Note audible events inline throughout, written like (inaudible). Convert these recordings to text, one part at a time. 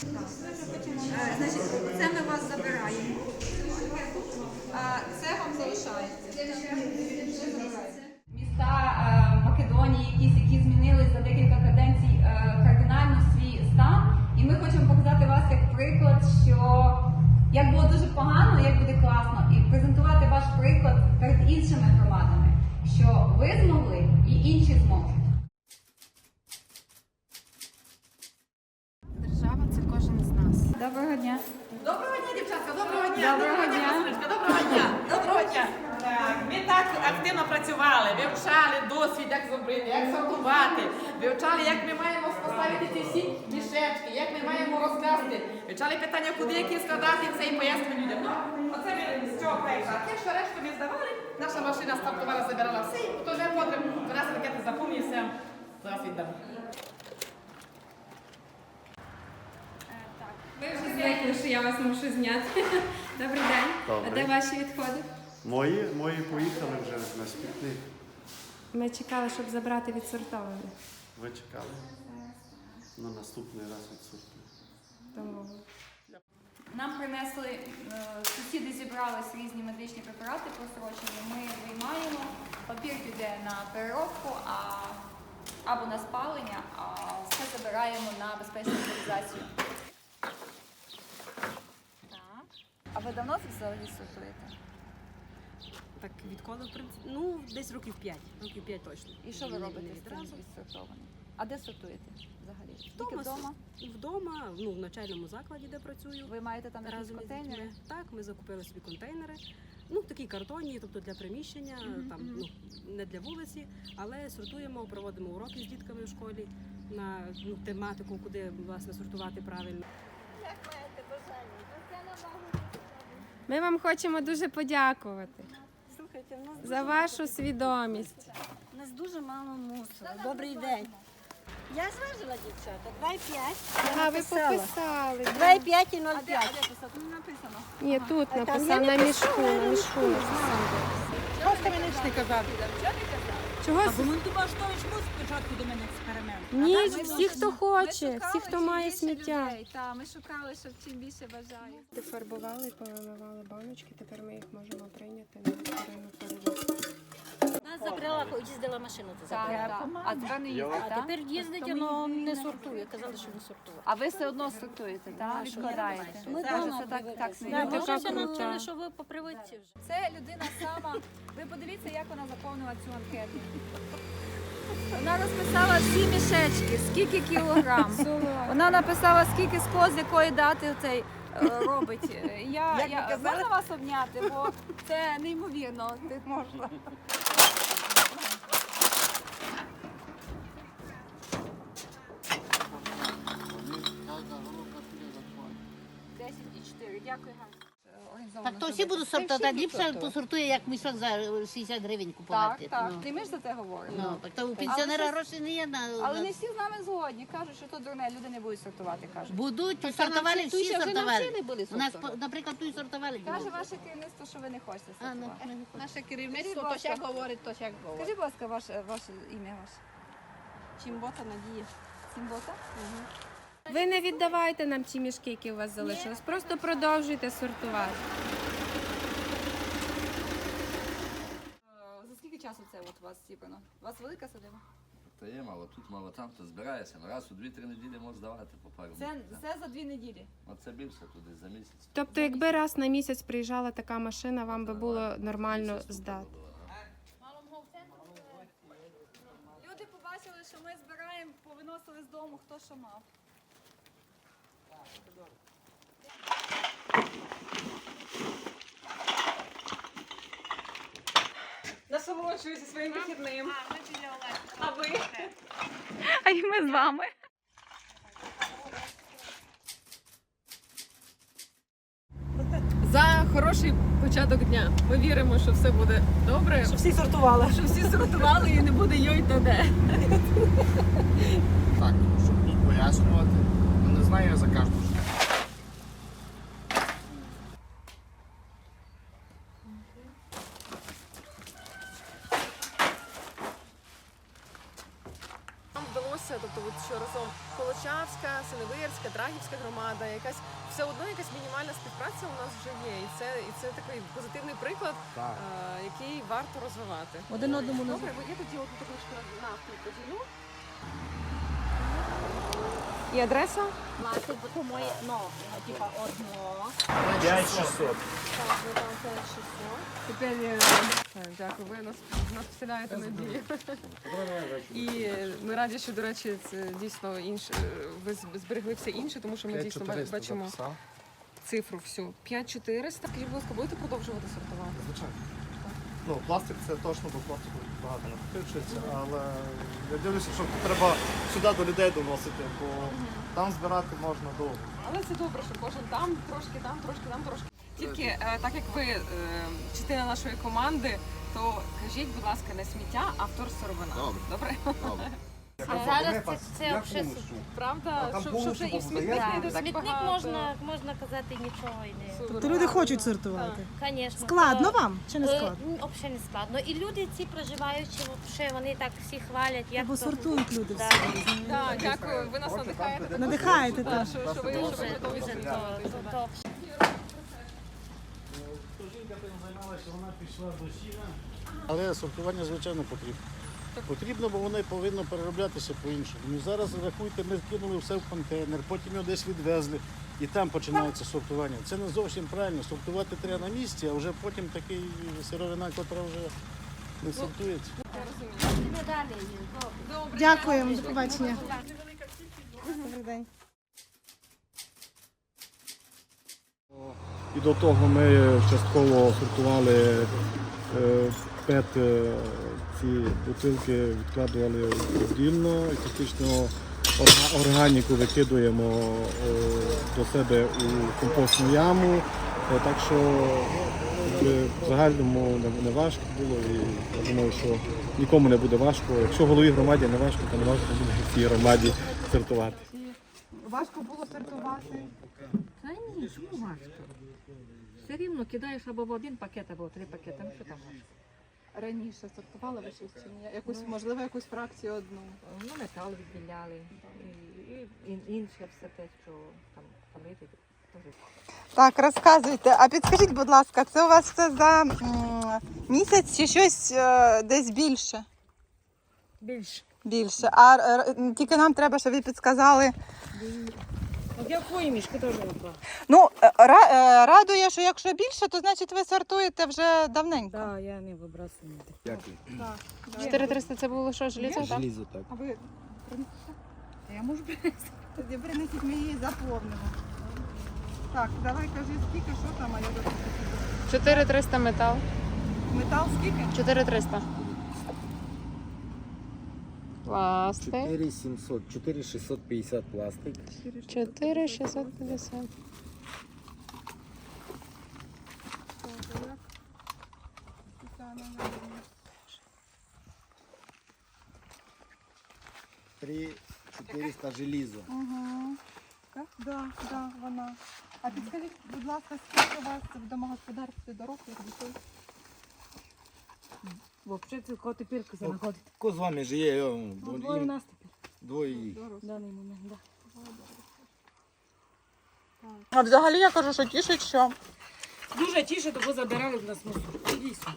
Значить, це ми вас забираємо. Це вам залишається. Міста е, Македонії, якісь, які змінились за декілька каденцій е, кардинально свій стан. І ми хочемо показати вас як приклад, що як було дуже погано, як буде класно, і презентувати ваш приклад перед іншими громадами, що ви змогли і інші зможуть. Держава це кожен з нас. Доброго дня. Доброго дня, дівчатка, доброго дня. Доброго дня. Доброго дня. Доброго дня. Так, ми так активно працювали, вивчали досвід, як зробити, як сортувати, вивчали, як ми маємо поставити ці всі мішечки, як ми маємо розкласти. Вивчали питання, куди які складати це і пояснювали людям. Ну, оце ми з цього прийшли. Те, що решту ми здавали, наша машина стартувала, забирала все, і то вже до нас ракети запомнює все. Зараз віддамо. Ви вже звикли, що я вас мушу зняти. (laughs) Добрий день. Добрий. А де ваші відходи? Мої, мої поїхали вже на смітник. Ми чекали, щоб забрати відсортовані. Ви чекали? На наступний раз відсутні. Тому Нам принесли, е, сусіди зібрались різні медичні препарати просрочені. Ми виймаємо, папір піде на переробку а, або на спалення, а все забираємо на безпечну утилізацію. Так. А ви давно це взагалі сортуєте? Так відколи в принципі, ну десь років 5, років 5 точно. І що ви робите з цим відсортованим? А де сортуєте взагалі? Тільки Вдома, вдома? Вдома, ну в навчальному закладі, де працюю. Ви маєте там якісь із контейнери? дітьми. Так, ми закупили собі контейнери. Ну, такі картонні, тобто для приміщення, Мгм, там мгм. ну не для вулиці, але сортуємо, проводимо уроки з дітками в школі на ну, тематику, куди власне сортувати правильно. ми вам хочемо дуже подякувати Слухайте, в нас, за вашу свідомість. у нас дуже мало мусору. Добрий день. Я зважила дівчата. 2,5. А, Я ви написала. пописали. 2,5 і 0,5. Ні, тут написав, на мішку, на мішку написав. ж не він думав, що ж мус спочатку до мене експеримент. Ні, всі, хто хоче, всі, хто має сміття. Та ми шукали, щоб чим більше бажає. Фарбували, повимивали баночки, тепер ми їх можемо прийняти на вторинну переробку. Нас забрала, їздила машина, то забрала. так. А тепер не їздить, А так? тепер їздить, воно не сортує. Казали, що не сортує. А ви все одно сортуєте, так? Відкладаєте. Ми Це це так, так Так, сміливо. ми вже навчили, що ви по привичці вже. Це людина сама. Ви подивіться, як вона заповнила цю анкету. Вона розписала всі мішечки, скільки кілограм. Вона написала, скільки скло, з якої дати цей е, робить. Я, я можна вас обняти, бо це неймовірно. Ти можна. Дякую. Так то всі будуть сортувати. Ліпше посортує, як мішок за 60 гривень Так, купувати. так. Ну, Ти ми ж за це говоримо. ну, так то у пенсіонера Але грошей не є на... Але на- не всі з нами згодні. Кажуть, що то дурне, люди не будуть сортувати. Кажуть. Будуть, Так, сортували, всі сортували. були У нас, наприклад, тут сортували. Каже ваше керівництво, що ви не хочете А, ну, сортувати. Наше керівництво то як говорить, то як говорить. Скажіть, будь ласка, ваше, ваше ім'я ваше. Чимбота Надія. Сімбота? Ви не віддавайте нам ті мішки, які у вас залишились. Просто продовжуйте сортувати. За скільки часу це от у вас зібрано? У вас велика садиба? Та є мало тут, мало там, то збирається. Ну, Раз у дві-три неділі можеш здавати по пару. Це, місяців. це за дві неділі. Оце більше туди за місяць. Тобто, якби раз на місяць приїжджала така машина, вам би було нормально здати. Люди побачили, що ми збираємо, повиносили з дому, хто що мав. Насолоджуюся своїм вихідним. А ви? А і ми з вами. за хороший початок дня. Ми віримо, що все буде добре, Що всі сортували. що всі сортували і не буде йой та де. Так, щоб пояснювати, знаю я за. Нам вдалося тобто от що разом Колочавська, Синевирська, Драгівська громада, якась все одно якась мінімальна співпраця у нас вже є. І це, і це такий позитивний приклад, е, який варто розвивати. Один одному на Добре, бо є тоді одну табличку на навпіл поділю. І адреса? Бо то моє, ну, типа одно. 5600. Тепер е, так, дякую, ви нас, нас вселяєте надію. І е, ми раді, що, до речі, це дійсно інше. Ви з- зберегли все інше, тому що ми дійсно ба- бачимо цифру всю. 5400. Скажіть, будь ласка, будете продовжувати сортувати? Звичайно. Ну, пластик це точно, бо пластику багато не накопичується, але я дивлюся, що треба сюди до людей доносити, бо там збирати можна довго. Але це добре, що кожен там, трошки там, трошки там, трошки. Тільки е, так як ви е, частина нашої команди, то кажіть, будь ласка, не сміття, а втор Добре. Добре. Добре? А зараз це, це взагалі супер. Правда, там щоб, повністю щоб і в смітник не йде Смітник можна, можна казати нічого і не. Тобто люди хочуть сортувати. Звісно. Складно вам чи не складно? Взагалі не складно. І люди ці проживаючі, взагалі, вони так всі хвалять, як Бо то- сортують люди Да. розумієте? Так, дякую. Ви нас надихаєте. Надихаєте, Так, що, що ви що ви готові Дуже сортувати. то, то, то. Але сортування, звичайно, потрібно. Потрібно, бо воно повинно перероблятися по-іншому. Ну, зараз рахуйте, ми кинули все в контейнер, потім його десь відвезли, і там починається сортування. Це не зовсім правильно. Сортувати треба на місці, а вже потім такий сировина, яка вже не сортується. Дякуємо, до побачення. Добрий день. І до того ми частково сортували пет е, ці бутилки, відкладували віддільно і фактично органіку викидуємо е, до себе у компостну яму. Е, Так що в загальному не, важко було і я думаю, що нікому не буде важко. Якщо голові громаді не важко, то не важко буде всій громаді сортувати. Важко було сортувати. Та ні, чому важко? Все рівно кидаєш або в один пакет, або в три пакети. Ну що там важко? Раніше сортували ви щось чи ні? Якусь, можливо, якусь фракцію одну. Ну, метал відділяли. І, і інше все те, що там палити. теж. Так, розказуйте. А підскажіть, будь ласка, це у вас все за м, місяць чи щось е, десь більше? Більше. Більше. А е, тільки нам треба, щоб ви підсказали. Якої мішки теж не Ну, е, ра- е, радує, що якщо більше, то значить ви сортуєте вже давненько. Так, я не вибрасую. Дякую. 4300 це було що, желізо? так? Желізо так. А ви принесете? Я можу принести. Тоді принесіть, ми її заповнимо. Так, давай кажи, скільки, що там, а я запишу. 4300 метал. Метал скільки? 4300. Пластик. 4700, 4650 пластик. 4650. Три 400 желізо. Угу. Так, да, да, вона. А підскажіть, будь ласка, скільки у вас в домогосподарстві дорослих дітей? Це кого тепер знаходить. Ко з вами жиє? Двоє нас тепер. Двоє їх. В даний момент, да. А взагалі я кажу, що тішить, що. Дуже тіше, того забирали в нас мусор. Дійсно.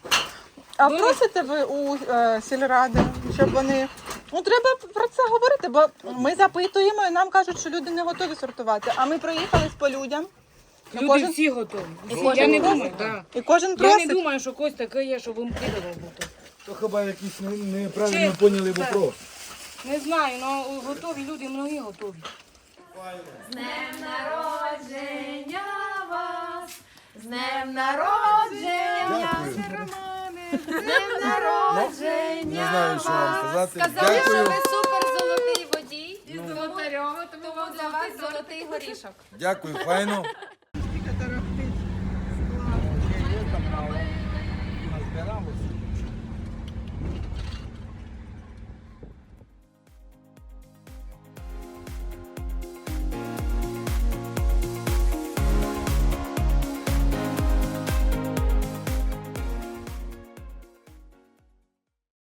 А просите ви у е, сільради, щоб вони. Ну, треба про це говорити, бо ми запитуємо і нам кажуть, що люди не готові сортувати. А ми приїхали по людям. І Люди кожен, всі готові. і Я кожен не просить. думаю, да. І кожен Я не думаю, що когось таке є, щоб їм кидало бути. То хіба якісь неправильно Чи- поняли вопрос. Не знаю, але готові люди, многі готові. З днем народження вас! З днем народження! З днем народження! Не знаю, що вам сказати. Сказали, що Дякую. ви супер золотий водій. Тому, тому для вас золотий горішок. Дякую, файно.